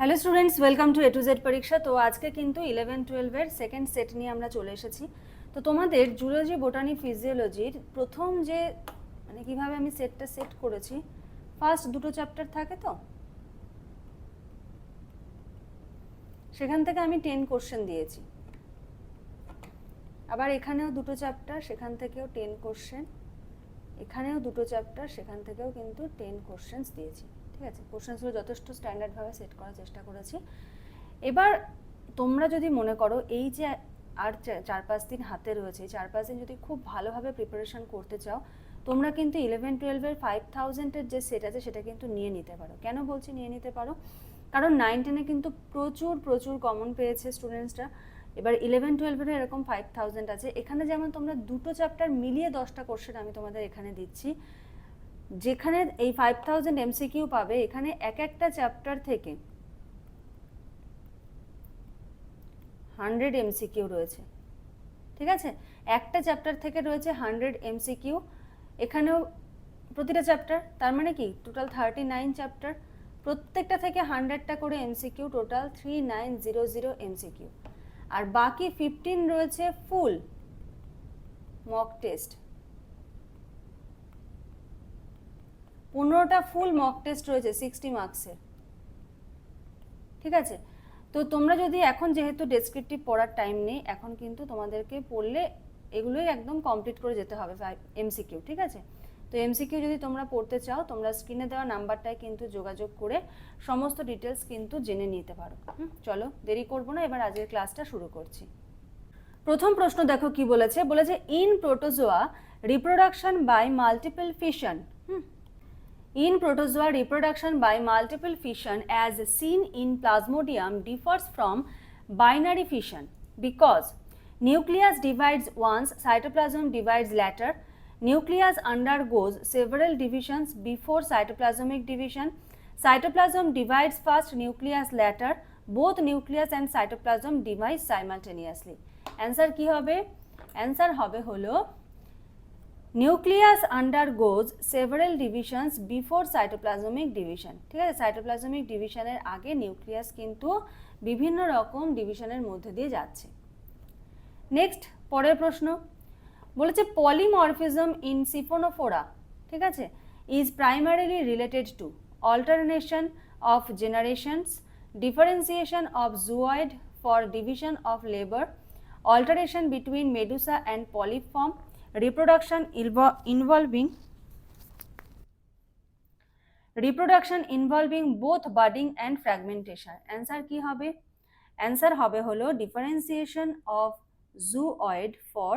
Hello students welcome to A to Z পরীক্ষা তো আজকে কিন্তু ইলেভেন টুয়েলভের সেকেন্ড সেট নিয়ে আমরা চলে এসেছি। তো তোমাদের জুলজি বোটানি ফিজিওলজির প্রথম যে মানে কীভাবে আমি সেটটা সেট করেছি ফার্স্ট দুটো চ্যাপ্টার থাকে তো? সেখান থেকে আমি টেন কোশ্চেন দিয়েছি। আবার এখানেও দুটো চ্যাপ্টার সেখান থেকেও টেন কোশ্চেন এখানেও দুটো চ্যাপ্টার সেখান থেকেও কিন্তু টেন কোশ্চেন্স দিয়েছি। ঠিক আছে? কোশ্চেন্সগুলো যথেষ্ট স্ট্যান্ডার্ডভাবে সেট করার চেষ্টা করেছি। এবার তোমরা যদি মনে করো, এই যে আর চার পাঁচ দিন হাতে রয়েছে চার পাঁচ দিন যদি খুব ভালোভাবে প্রিপারেশন করতে চাও, তোমরা কিন্তু ইলেভেন টুয়েলভের ফাইভ থাউজেন্ডের যে সেট আছে, সেটা কিন্তু নিয়ে নিতে পারো। কেন বলছি নিয়ে নিতে পারো? কারণ নাইন টেনে কিন্তু প্রচুর প্রচুর কমন পেয়েছে স্টুডেন্টসরা এবার ইলেভেন টুয়েলভের এরকম ফাইভ থাউজেন্ড আছে। এখানে যেমন তোমরা দুটো চ্যাপ্টার মিলিয়ে দশটা কোশ্চেন আমি তোমাদের এখানে দিচ্ছি। যেখানে এই ফাইভ থাউজেন্ড এমসিকিউ পাবে, এখানে এক একটা চ্যাপ্টার থেকে হান্ড্রেড এমসিকিউ রয়েছে। ঠিক আছে? একটা চ্যাপ্টার থেকে রয়েছে হান্ড্রেড এমসিকিউ এখানেও প্রতিটা চ্যাপ্টার তার মানে কি? টোটাল থার্টি নাইন চ্যাপ্টার প্রত্যেকটা থেকে হান্ড্রেডটা করে MCQ total three nine zero zero MCQ আর বাকি ফিফটিন রয়েছে ফুল মক টেস্ট পনেরোটা ফুল মক টেস্ট রয়েছে সিক্সটি মার্কসের ঠিক আছে? তো তোমরা যদি এখন যেহেতু ডেসক্রিপটিভ পড়ার টাইম নেই, এখন কিন্তু তোমাদেরকে পড়লে এগুলোই একদম কমপ্লিট করে যেতে হবে এমসিকিউ ঠিক আছে? তো এমসিকিউ যদি তোমরা পড়তে চাও, তোমরা স্ক্রিনে দেওয়া নাম্বারটায় কিন্তু যোগাযোগ করে সমস্ত ডিটেলস কিন্তু জেনে নিতে পারো। চলো, দেরি করব না, এবার আজকের ক্লাসটা শুরু করছি। প্রথম প্রশ্ন দেখো কি বলেছে? বলেছে in protozoa reproduction by multiple fission hmm In protozoa, reproduction by multiple fission as seen in Plasmodium differs from binary fission because nucleus divides once, cytoplasm divides later, nucleus undergoes several divisions before cytoplasmic division, cytoplasm divides first, nucleus later, both nucleus and cytoplasm divide simultaneously. Answer কি হবে? Answer হবে হলো nucleus undergoes several divisions before cytoplasmic division ঠিক আছে? Cytoplasmic ডিভিশনের আগে nucleus কিন্তু বিভিন্ন রকম ডিভিশনের মধ্যে দিয়ে যাচ্ছে। নেক্সট পরের প্রশ্ন। বলেছে পলিমরফিজম ইন সিফোনোফোরা ঠিক আছে? Is primarily related to alternation of generations differentiation of zooid for division of labour alteration between medusa and polyform reproduction involving reproduction involving both budding and fragmentation answer কি হবে answer হবে হলো differentiation of zooid for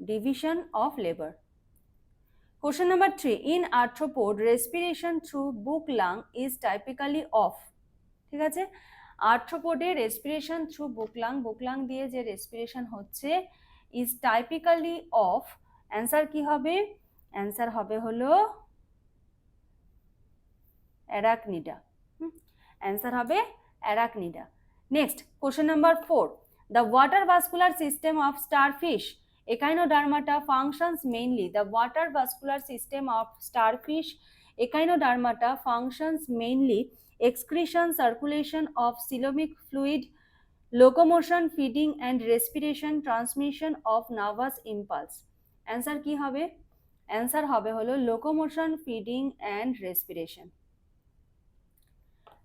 division of labor question number 3 in arthropod respiration through book lung is typically off ঠিক আছে আর্থ্রোপোডে respiration through বুকলাং বুকলাং দিয়ে যে respiration হচ্ছে is typically of answer কি হবে অ্যান্সার হবে হলো অ্যারাকনিডা অ্যান্সার হবে Arachnida next question number four the water vascular system of starfish Echinodermata functions mainly. The water vascular system of starfish Echinodermata functions mainly excretion, circulation of coelomic fluid, locomotion, feeding and respiration, transmission of nervous impulse. Answer কি হবে? Answer হবে হলো locomotion, feeding and respiration.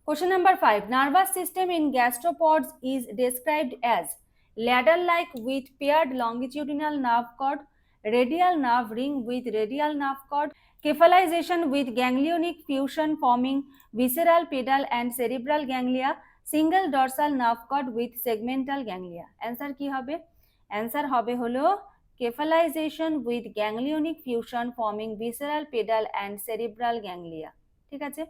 Question number 5. Nervous system in gastropods is described as ladder-like with paired longitudinal nerve cord, radial nerve ring with radial nerve cord, cephalization with ganglionic fusion forming visceral pedal and cerebral ganglia, single dorsal nerve cord with segmental ganglia answer কি হবে? Answer হবে হলো cephalization with ganglionic fusion forming visceral pedal and cerebral ganglia ঠিক আছে?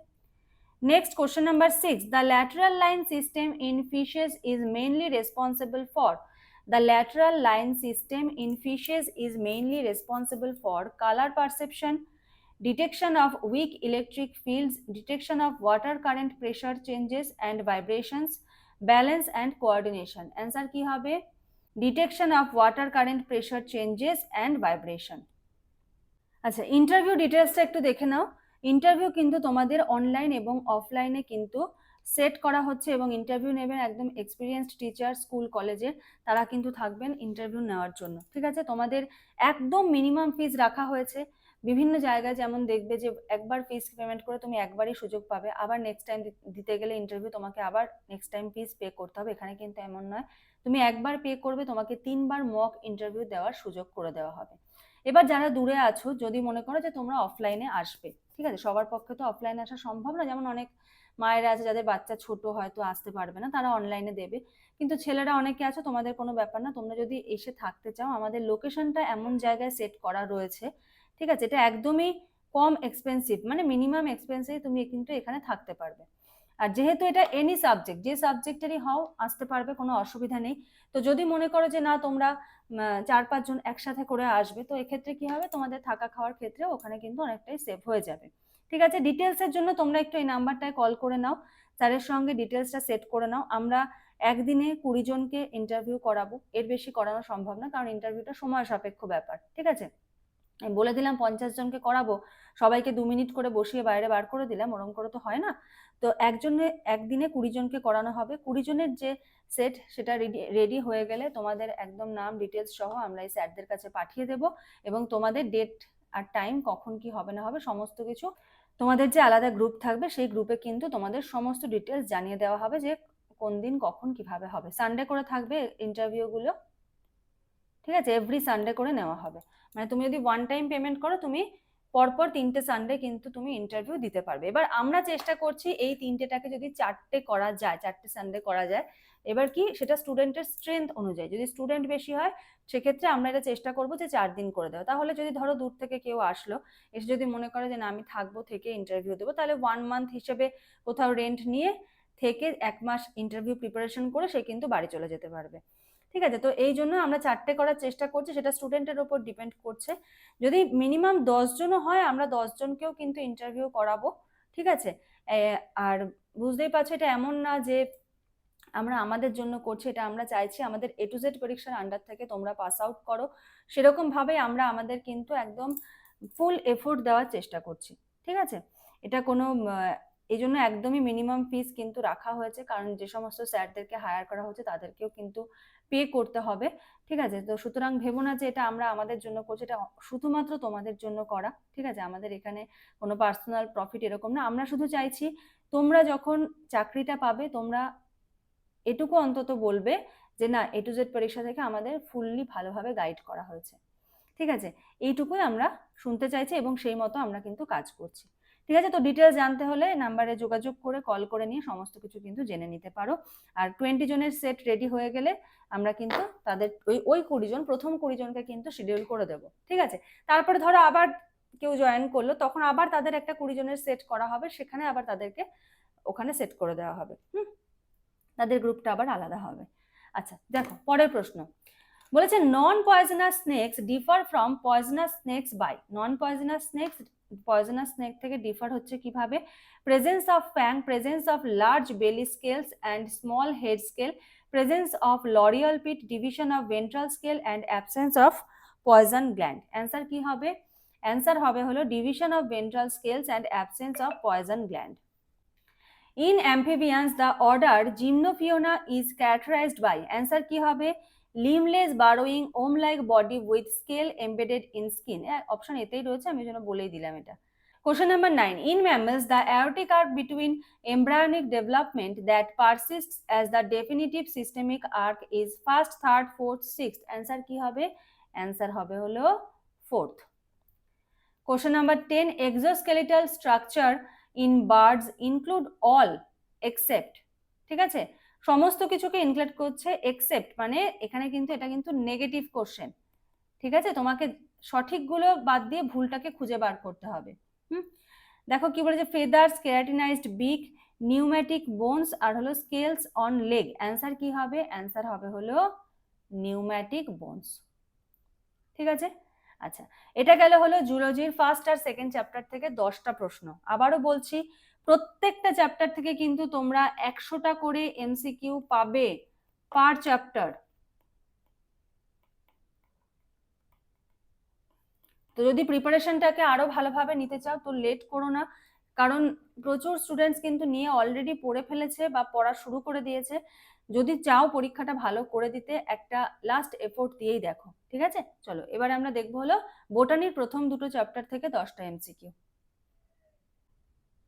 Next question number six the lateral line system in fishes is mainly responsible for the lateral line system in fishes is mainly responsible for colour perception detection of weak electric fields, detection of water current pressure changes and vibrations, balance and coordination. Answer কি হবে? Detection of water current pressure changes and vibration. আচ্ছা interview ডিটেলসটা একটু দেখে নাও interview কিন্তু তোমাদের online এবং অফলাইনে কিন্তু সেট করা হচ্ছে এবং ইন্টারভিউ নেবেন একদম এক্সপিরিয়েন্সড টিচার স্কুল কলেজের তারা কিন্তু থাকবেন ইন্টারভিউ নেওয়ার জন্য ঠিক আছে তোমাদের একদম মিনিমাম ফিজ রাখা হয়েছে বিভিন্ন জায়গায় যেমন দেখবে যে একবার ফিস পেমেন্ট করে তুমি একবারই সুযোগ পাবে, আবার নেক্সট টাইম দিতে গেলে ইন্টারভিউ তোমাকে আবার নেক্সট টাইম ফিস পে করতে হবে। এখানে কিন্তু এমন নয়। তুমি একবার পে করবে, তোমাকে তিনবার মক ইন্টারভিউ দেওয়ার সুযোগ করে দেওয়া হবে। এবার যারা দূরে আছো, যদি মনে করো যে তোমরা অফলাইনে আসবে, ঠিক আছে? সবার পক্ষে তো অফলাইনে আসা সম্ভব না। যেমন অনেক মায়েরা আছে, যাদের বাচ্চা ছোট হয়তো আসতে পারবে না, তারা অনলাইনে দেবে। কিন্তু ছেলেরা অনেকে আছে, তোমাদের কোনো ব্যাপার না। তোমরা যদি এসে থাকতে চাও, আমাদের লোকেশনটা এমন জায়গায় সেট করা রয়েছে ঠিক আছে? এটা একদমই কম এক্সপেন্সিভ মানে মিনিমাম এক্সপেন্সিভ তুমি কিন্তু এখানে থাকতে পারবে। আর যেহেতু এটা এনি সাবজেক্ট যে সাবজেক্টেরই হও, আসতে পারবে, কোনো অসুবিধা নেই। তো যদি মনে করো যে না, তোমরা চার পাঁচজন একসাথে করে আসবে, তো এক্ষেত্রে কি হবে? তোমাদের থাকা খাওয়ার ক্ষেত্রে ওখানে কিন্তু অনেকটাই সেভ হয়ে যাবে। ঠিক আছে? ডিটেলসের জন্য তোমরা একটু এই নাম্বারটায় কল করে নাও। স্যারের সঙ্গে ডিটেলসটা সেট করে নাও। আমরা একদিনে কুড়ি জনকে ইন্টারভিউ করাবো। এর বেশি করানো সম্ভব না, কারণ ইন্টারভিউটা সময় সাপেক্ষ ব্যাপার। ঠিক আছে? বলে দিলাম পঞ্চাশ জনকে করাবো, সবাইকে দু মিনিট করে বসিয়ে বাইরে বার করে দিলাম, ওরম করে তো হয় না। তো একজনে, একদিনে কুড়ি জনকে করানো হবে। কুড়ি জনের যে সেট সেটা রেডি রেডি হয়ে গেলে তোমাদের একদম নাম ডিটেলস সহ আমরা এই স্যারদের কাছে পাঠিয়ে দেব এবং তোমাদের ডেট আর টাইম কখন কি হবে না হবে সমস্ত কিছু তোমাদের যে আলাদা গ্রুপ থাকবে সেই গ্রুপে কিন্তু তোমাদের সমস্ত ডিটেলস জানিয়ে দেওয়া হবে যে কোন দিন কখন কীভাবে হবে। সানডে করে থাকবে ইন্টারভিউগুলো ঠিক আছে? এভরি সানডে করে নেওয়া হবে। মানে তুমি যদি ওয়ান টাইম পেমেন্ট করো, তুমি পরপর তিনটে সানডে কিন্তু তুমি ইন্টারভিউ দিতে পারবে। এবার আমরা চেষ্টা করছি এই তিনটেটাকে যদি চারটে করা যায়, চারটে সানডে করা যায়, এবার কি সেটা স্টুডেন্টের স্ট্রেংথ অনুযায়ী। যদি স্টুডেন্ট বেশি হয়, সেক্ষেত্রে আমরা এটা চেষ্টা করব যে চার দিন করে দেওয়া। তাহলে যদি ধরো দূর থেকে কেউ আসলো, এসে যদি মনে করে যে না, আমি থাকব থেকে ইন্টারভিউ দেবো, তাহলে ওয়ান মান্থ হিসেবে কোথাও রেন্ট নিয়ে থেকে এক মাস ইন্টারভিউ প্রিপারেশন করে সে কিন্তু বাড়ি চলে যেতে পারবে। ঠিক আছে? তো এই জন্য আমরা চারটে করার চেষ্টা করছি, সেটা স্টুডেন্টের ওপর ডিপেন্ড করছে। যদি মিনিমাম দশজনও হয়, আমরা দশজনকেও কিন্তু ইন্টারভিউ করাবো, ঠিক আছে? আর বুঝতেই পারছ, এটা এমন না যে আমরা আমাদের জন্য করছি, এটা আমরা চাইছি, আমাদের এ টু জেড পরীক্ষার আন্ডার থেকে তোমরা পাস আউট করো। সেরকম ভাবে আমরা আমাদের কিন্তু একদম ফুল এফোর্ট দেওয়ার চেষ্টা করছি, ঠিক আছে? এটা কোনো এই জন্য একদমই মিনিমাম ফিস কিন্তু রাখা হয়েছে, কারণ যে সমস্ত স্যারদেরকে হায়ার করা হচ্ছে, তাদেরকেও কিন্তু পে করতে হবে, ঠিক আছে? তো সুতরাং ভেবো না যে এটা আমরা আমাদের জন্য করছি, এটা শুধুমাত্র তোমাদের জন্য করা, ঠিক আছে? আমাদের এখানে কোনো পার্সোনাল প্রফিট এরকম না। আমরা শুধু চাইছি তোমরা যখন চাকরিটা পাবে, তোমরা এটুকু অন্তত বলবে যে না এ টু জেড পরীক্ষা থেকে আমাদের ফুললি ভালোভাবে গাইড করা হয়েছে। ঠিক আছে? এইটুকুই আমরা শুনতে চাইছি এবং সেই মতো আমরা কিন্তু কাজ করছি। ঠিক আছে? তো ডিটেলস জানতে হলে নাম্বারে যোগাযোগ করে কল করে নিয়ে সমস্ত কিছু কিন্তু জেনে নিতে পারো। আর টোয়েন্টি জনের সেট রেডি হয়ে গেলে আমরা কিন্তু তাদের ওই ওই কুড়ি জন, প্রথম কুড়ি জনকে কিন্তু শিডিউল করে দেবো। ঠিক আছে? তারপরে ধরো আবার কেউ জয়েন করল, তখন আবার তাদের একটা কুড়ি জনের সেট করা হবে, সেখানে আবার তাদেরকে ওখানে সেট করে দেওয়া হবে। হুম? তাদের গ্রুপটা আবার আলাদা হবে। আচ্ছা দেখো, পরের প্রশ্ন। বলেছে non poisonous snakes differ from poisonous snakes by non poisonous snakes poisonous snake থেকে ডিফার হচ্ছে কীভাবে? Presence of fang presence of large belly scales and small head scale presence of loreal pit division of ventral scale and absence of poison gland answer কি হবে? Answer হবে হলো division of ventral scales and absence of poison gland in amphibians the order Gymnophiona is characterised by answer কি হবে? Limbless burrowing worm like body with scale embedded in skin option এতেই রয়েছে, আমি জন্য বলেই দিলাম এটা। Question number nine in mammals the aortic arch between embryonic development that persist as the definitive systemic arch is first third fourth six answer কি হবে? Answer হবে হলো fourth question number ten exoskeletal structure in birds include all except ঠিক আছে? সমস্ত কিছুকে include করছে except মানে এখানে কিন্তু এটা কিন্তু নেগেটিভ কোশ্চেন ঠিক আছে? তোমাকে সঠিকগুলো বাদ দিয়ে ভুলটাকে খুঁজে বার করতে হবে, হুম? দেখো কি বলেছে feathers keratinized beak pneumatic bones আর হলো স্কেলস অন লেগ অ্যান্সার কি হবে? অ্যান্সার হবে হলো নিউম্যাটিক বোনস ঠিক আছে? আচ্ছা এটা গেল হলো জুলজির ফার্স্ট আর সেকেন্ড চ্যাপ্টার থেকে দশটা প্রশ্ন। আবারও বলছি প্রত্যেকটা চ্যাপ্টার থেকে কিন্তু তোমরা একশোটা করে এমসিকিউ পাবে পার চ্যাপ্টার তো যদি প্রিপারেশনটাকে আরও ভালোভাবে নিতে চাও তো লেট করো না, কারণ প্রচুর স্টুডেন্টস কিন্তু নিয়ে অলরেডি পড়ে ফেলেছে বা পড়া শুরু করে দিয়েছে। যদি চাও পরীক্ষাটা ভালো করে দিতে, একটা লাস্ট এফোর্ট দিয়েই দেখো, ঠিক আছে? চলো, এবারে আমরা দেখব হলো বোটানির প্রথম দুটো চ্যাপ্টার থেকে দশটা MCQ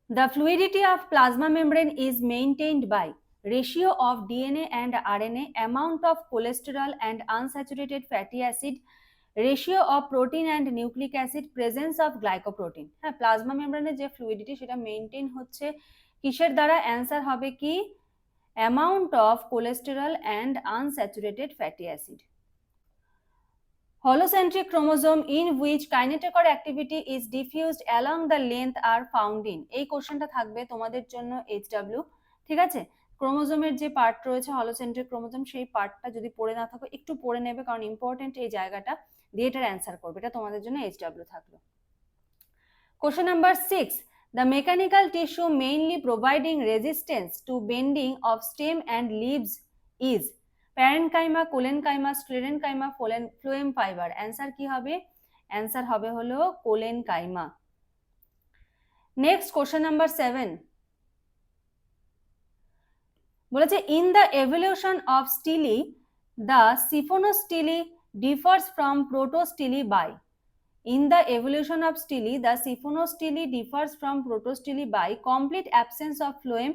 The fluidity of plasma membrane is maintained by ratio of DNA and RNA, amount of cholesterol and unsaturated fatty acid, ratio of protein and nucleic acid, presence of glycoprotein. হ্যাঁ plasma মেমব্রেনের যে fluidity সেটা maintain হচ্ছে কিসের দ্বারা answer হবে কি amount of cholesterol and unsaturated fatty acid Holocentric chromosome in which kinetochore activity is diffused along the length are found in এই কোশ্চেনটা থাকবে তোমাদের জন্য এইচ ডাব্লিউ ঠিক আছে? ক্রোমোজোমের যে পার্ট রয়েছে, হলোসেন্ট্রিক ক্রোমোজোম, সেই পার্টটা যদি পড়ে না থাকো, একটু পড়ে নেবে কারণ ইম্পর্টেন্ট এই জায়গাটা দিয়ে এটার অ্যান্সার করবে। এটা তোমাদের জন্য এইচ ডাব্লিউ থাকল। Question number six the mechanical tissue mainly providing resistance to bending of stem and leaves is parenchyma collenchyma sclerenchyma ফোলেন phloem fibre. Answer কি হবে? অ্যান্সার হবে হলো collenchyma. Next question number seven. বলেছে in the evolution of stele the siphonostele differs from protostele by. In the evolution of stele, the siphonostele differs from protostele by complete absence of phloem,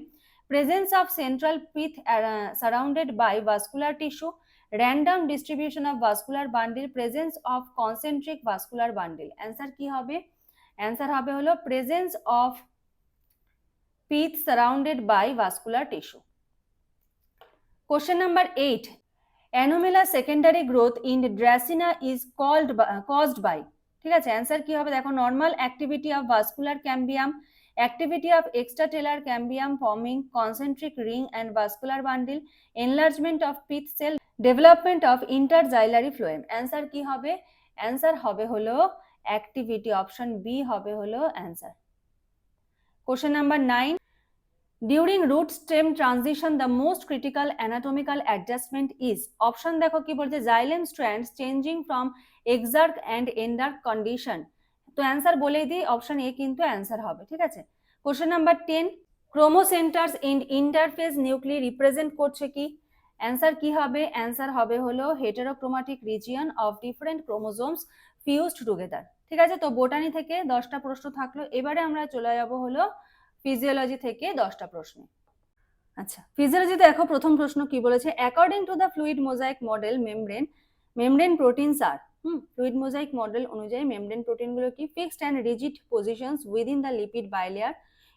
presence of central pith uh, surrounded by vascular tissue, random distribution of vascular bundle, presence of concentric vascular bundle. Answer কি হবে? Answer হবে হলো presence of pith surrounded by vascular tissue. Question number 8. Anomalous secondary growth in Dracaena is called by, caused by ঠিক আছে answer কি হবে দেখো normal activity of vascular cambium activity of extrastelar cambium forming concentric ring and vascular bundle enlargement of pith cell development of interxylary phloem answer কি হবে? Answer হবে হলো activity option B হবে হলো answer question number nine during root stem transition the most critical anatomical adjustment is option দেখো কি বলছে xylem strands changing from exarch and endarch condition তো অ্যান্সার বলেই দিই অপশন এ কিন্তু অ্যান্সার হবে, ঠিক আছে? Question number ten chromocentres in interphase nuclei represent করছে কি? অ্যান্সার কি হবে? অ্যান্সার হবে হলো heterochromatic region of different chromosomes fused together ঠিক আছে? তো বোটানি থেকে দশটা প্রশ্ন থাকল, এবারে আমরা চলে যাব হলো ফিজিওলজি থেকে দশটা প্রশ্ন। আচ্ছা ফিজিওলজিতে দেখো প্রথম প্রশ্ন কি বলেছে according to the fluid mosaic model membrane membrane proteins R fluid mosaic model অনুযায়ী মেমব্রেন প্রোটিনগুলো কি fixed and rigid position within the lipid bilayer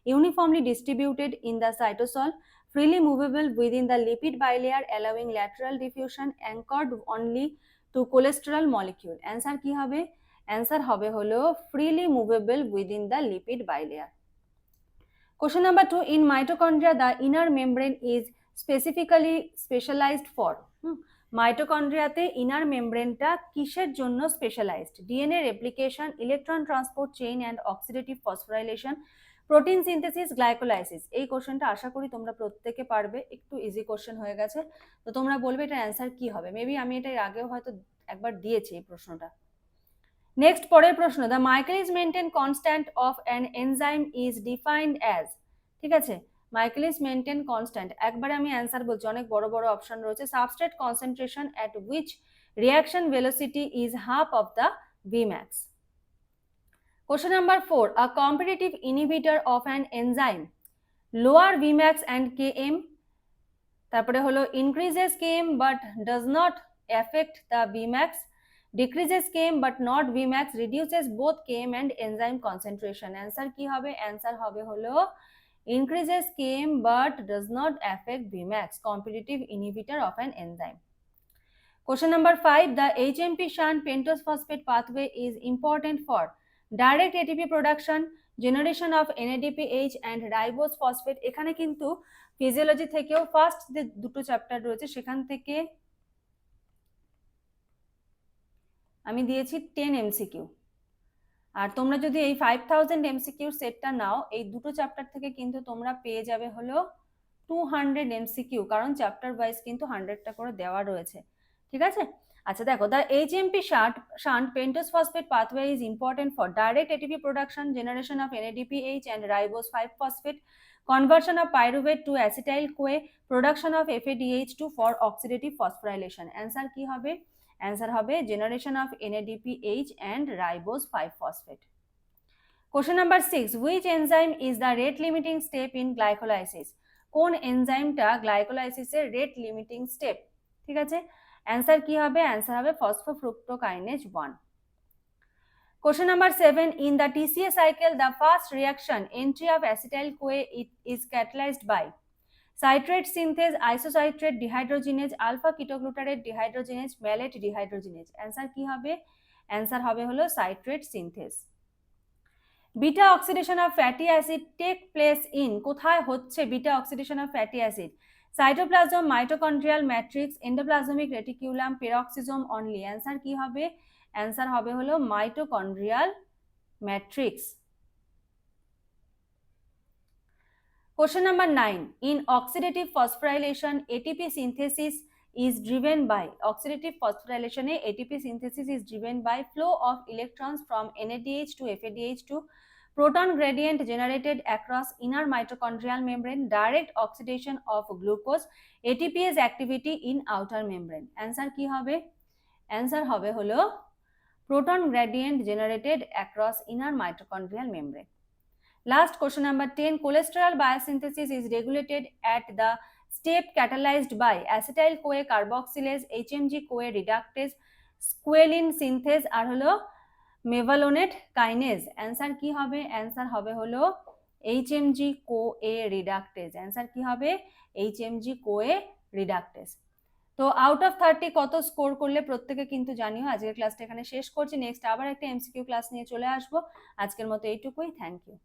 uniformly distributed in the cytosol freely movable within the lipid bilayer allowing lateral diffusion anchored only to cholesterol molecule answer কি হবে? Answer হবে হলো freely movable within the lipid bilayer question number two in mitochondria the inner membrane is specifically specialised for whom মাইটোকন্ড্রিয়াতে inner মেমব্রেনটা কিসের জন্য specialised? DNA replication, electron transport chain and oxidative phosphorylation, protein synthesis, glycolysis. এই কোশ্চেনটা আশা করি তোমরা প্রত্যেকে পারবে। একটু ইজি কোশ্চেন হয়ে গেছে। তো তোমরা বলবে এটার অ্যান্সার কি হবে? মেবি আমি এটা আগেও হয়তো একবার দিয়েছি এই প্রশ্নটা। নেক্সট পরের প্রশ্ন। The Michaelis Menten constant of an enzyme is defined as ঠিক আছে? মাইকেলিস মেনটেন কনস্ট্যান্ট একবারে আমি অ্যান্সার বলছি অনেক বড় বড় অপশন রয়েছে substrate concentration at which reaction velocity is half of the Vmax Question number 4. A competitive inhibitor of an enzyme lower Vmax and Km তারপরে হলো increases Km but does not affect the Vmax decreases Km but not Vmax reduces both Km and enzyme concentration answer কি হবে answer হবে হলো increases Km but does not affect Vmax competitive inhibitor of an enzyme Question number 5. The HMP shunt pentose phosphate pathway is important for direct ATP production generation of NADPH and ribose phosphate এখানে কিন্তু physiology থেকেও first যে দুটো chapter রয়েছে সেখান থেকে আমি দিয়েছি টেন এমসিকিউ আর তোমরা যদি এই ফাইভ থাউজেন্ড এমসিকিউ সেটটা নাও, এই দুটো চ্যাপ্টার থেকে কিন্তু তোমরা পেয়ে যাবে হলো টু হান্ড্রেড এমসিকিউ কারণ চ্যাপ্টার ওয়াইজ কিন্তু হান্ড্রেডটা করে দেওয়া রয়েছে। ঠিক আছে? আচ্ছা দেখো the H MP shunt shunt pentose phosphate pathway is important for direct ATP production generation of NADP H and ribose five phosphate conversion of pyruvate to acetyl CoA production of FADH two for oxidative phosphorylation answer কী হবে? Answer হবে generation of NADPH and ribose five phosphate question number six which enzyme is the rate limiting step in glycolysis কোন এনজাইমটা গ্লাইকোলাইসিসের rate limiting step ঠিক আছে? Answer কি হবে? Answer হবে phosphofructokinase one question number seven in the TCA cycle the first reaction entry of acetyl CoA it is catalysed by citrate synthase, isocitrate dehydrogenase, alpha ketoglutarate dehydrogenase, malate dehydrogenase. Answer কি হবে? Answer হবে হলো citrate synthase. Beta oxidation of fatty acid take place in কোথায় হচ্ছে beta oxidation of fatty acid cytoplasm mitochondrial matrix endoplasmic reticulum peroxisome only answer কি হবে answer হবে হলো mitochondrial matrix Question number 9. In oxidative phosphorylation, ATP synthesis is driven by oxidative phosphorylation a ATP synthesis is driven by flow of electrons from NADH to FADH to proton gradient generated across inner mitochondrial membrane, direct oxidation of glucose, ATPase activity in outer membrane. Answer কি হবে? Answer হবে হলো proton gradient generated across inner mitochondrial membrane. Last question number 10. Cholesterol biosynthesis is regulated at the step catalyzed by acetyl CoA carboxylase, HMG CoA reductase, squalene synthase আর হলো মেভালোনেট kinase answer কি হবে? Answer হবে হলো এইচএমজি co এ reductase answer কি হবে? HMG co এ reductase তো out of thirty কত score করলে প্রত্যেকে কিন্তু জানিও। আজকের ক্লাসটা এখানে শেষ করছি। নেক্সট আবার একটা এমসিকিউ ক্লাস নিয়ে চলে আসব। আজকের মতো এইটুকুই। Thank you